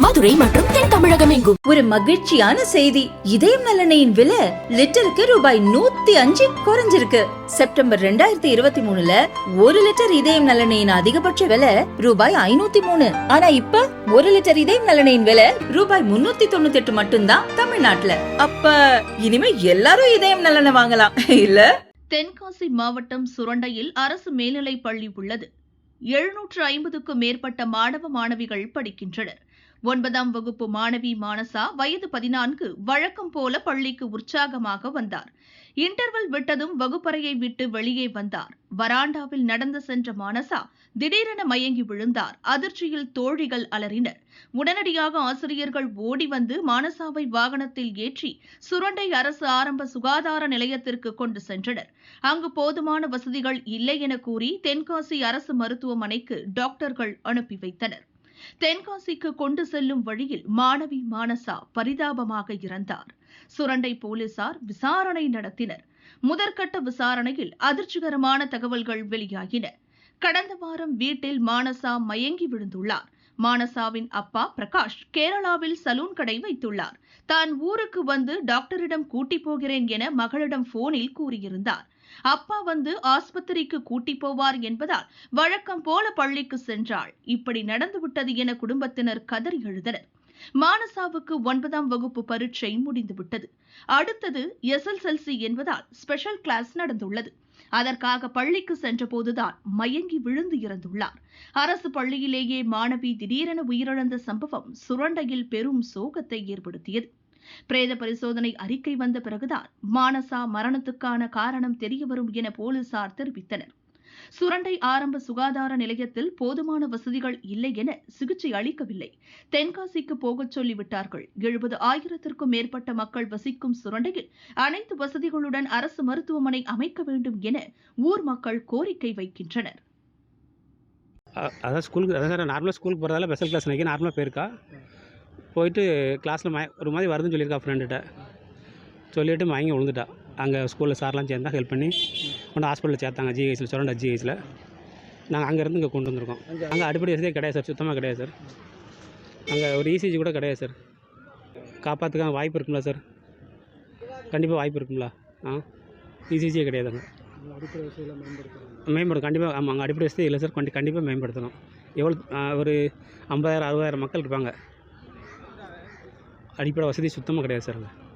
மதுரை மற்றும் தென் தமிழகம் எங்கும். ஒரு மகிழ்ச்சியான செய்தி. இதயம் நலனையின் விலை லிட்டருக்கு ரூபாய் நூத்தி அஞ்சு குறைஞ்சிருக்கு. செப்டம்பர் ரெண்டாயிரத்தி இருபத்தி மூணுல ஒரு லிட்டர் இதயம் நலனையின் அதிகபட்ச விலை ரூபாய் ஐநூத்தி மூணு. ஆனா இப்ப ஒரு லிட்டர் இதயம் நலனையின் விலை ரூபாய் முன்னூத்தி தொண்ணூத்தி எட்டு மட்டும்தான் தமிழ்நாட்டுல. அப்ப இனிமே எல்லாரும் இதயம் நலனை வாங்கலாம். இல்ல? தென்காசி மாவட்டம் சுரண்டையில் அரசு மேல்நிலைப் பள்ளி உள்ளது. எழுநூற்று ஐம்பதுக்கும் மேற்பட்ட மாணவ மாணவிகள் படிக்கின்றனர். ஒன்பதாம் வகுப்பு மாணவி மானசா வயது பதினான்கு வழக்கம் போல பள்ளிக்கு உற்சாகமாக வந்தார். இன்டர்வல் விட்டதும் வகுப்பறையை விட்டு வெளியே வந்தார். வராண்டாவில் நடந்து சென்ற மானசா திடீரென மயங்கி விழுந்தார். அதிர்ச்சியில் தோழிகள் அலறினர். உடனடியாக ஆசிரியர்கள் ஓடி வந்து மானசாவை வாகனத்தில் ஏற்றி சுரண்டை அரசு ஆரம்ப சுகாதார நிலையத்திற்கு கொண்டு சென்றனர். அங்கு போதுமான வசதிகள் இல்லை என கூறி தென்காசி அரசு மருத்துவமனைக்கு டாக்டர்கள் அனுப்பி வைத்தனர். தென்காசிக்கு கொண்டு செல்லும் வழியில் மாணவி மானசா பரிதாபமாக இறந்தார். சுரண்டை போலீசார் விசாரணை நடத்தினர். முதற்கட்ட விசாரணையில் அதிர்ச்சிகரமான தகவல்கள் வெளியாகின. கடந்த வாரம் வீட்டில் மானசா மயங்கி விழுந்துள்ளார். மானசாவின் அப்பா பிரகாஷ் கேரளாவில் சலூன் கடை வைத்துள்ளார். தான் ஊருக்கு வந்து டாக்டரிடம் கூட்டி போகிறேன் என மகளிடம் போனில் கூறியிருந்தார். அப்பா வந்து ஆஸ்பத்திரிக்கு கூட்டி போவார் என்பதால் வழக்கம் போல பள்ளிக்கு சென்றாள். இப்படி நடந்துவிட்டது என குடும்பத்தினர் கதறி எழுதனர். மானசாவுக்கு ஒன்பதாம் வகுப்பு பரீட்சை முடிந்துவிட்டது அடுத்தது எஸ்எல்எல்சி என்பதால் ஸ்பெஷல் கிளாஸ் நடந்துள்ளது. அதற்காக பள்ளிக்கு சென்றபோதுதான் மயங்கி விழுந்து இறந்துள்ளார். அரசு பள்ளியிலேயே மாணவி திடீரென உயிரிழந்த சம்பவம் சுரண்டையில் பெரும் சோகத்தை ஏற்படுத்தியது. பிரேத பரிசோதனை அறிக்கை வந்த பிறகுதான் மானசா மரணத்துக்கான காரணம் தெரியவரும் என போலீசார் தெரிவித்தனர். சுரண்டை ஆரம்ப சுகாதார நிலையத்தில் போதுமான வசதிகள் இல்லை என சிகிச்சை அளிக்கவில்லை. தென்காசிக்கு போகச் சொல்லிவிட்டார்கள். எழுபது ஆயிரத்திற்கும் மேற்பட்ட மக்கள் வசிக்கும் சுரண்டையில் அனைத்து வசதிகளுடன் அரசு மருத்துவமனை அமைக்க வேண்டும் என ஊர் மக்கள் கோரிக்கை வைக்கின்றனர். அதான் ஸ்கூலுக்கு அதான் சார் நார்மலாக ஸ்கூலுக்கு போகிறதால ஸ்பெஷல் கிளாஸ் நினைக்க நார்மலாக போயிருக்கா? போயிட்டு கிளாஸில் மய ஒரு மாதிரி வருதுன்னு சொல்லியிருக்கா ஃப்ரெண்டுகிட்ட சொல்லிவிட்டு மயங்கி விழுந்துட்டா. அங்கே ஸ்கூலில் சார்லாம் சேர்ந்தா ஹெல்ப் பண்ணி கொண்டு ஹாஸ்பிட்டலில் சேர்த்தாங்க ஜிஹெச்சில் சுரண்டா ஜிஹெச்சில் நாங்கள் அங்கேருந்து இங்கே கொண்டு வந்திருக்கோம். அங்கே அடிப்படை வசதியே கிடையாது சார் சுத்தமாக கிடையாது சார் அங்கே ஒரு இசிஜி கூட கிடையாது சார் காப்பாற்றுக்கான வாய்ப்பு இருக்குங்களா சார் கண்டிப்பாக வாய்ப்பு இருக்குங்களா ஆ? இசிஜியே கிடையாது அங்கே. மேம்படும் கண்டிப்பாக ஆமாம் அங்கே அடிப்படை வசதி இல்லை சார் கண்டிப்பாக மேம்படுத்தணும். எவ்வளோ ஒரு ஐம்பதாயிரம் அறுபதாயிரம் மக்கள் இருப்பாங்க. அடிப்படை வசதி சுத்தமாக கிடையாது சார் அங்கே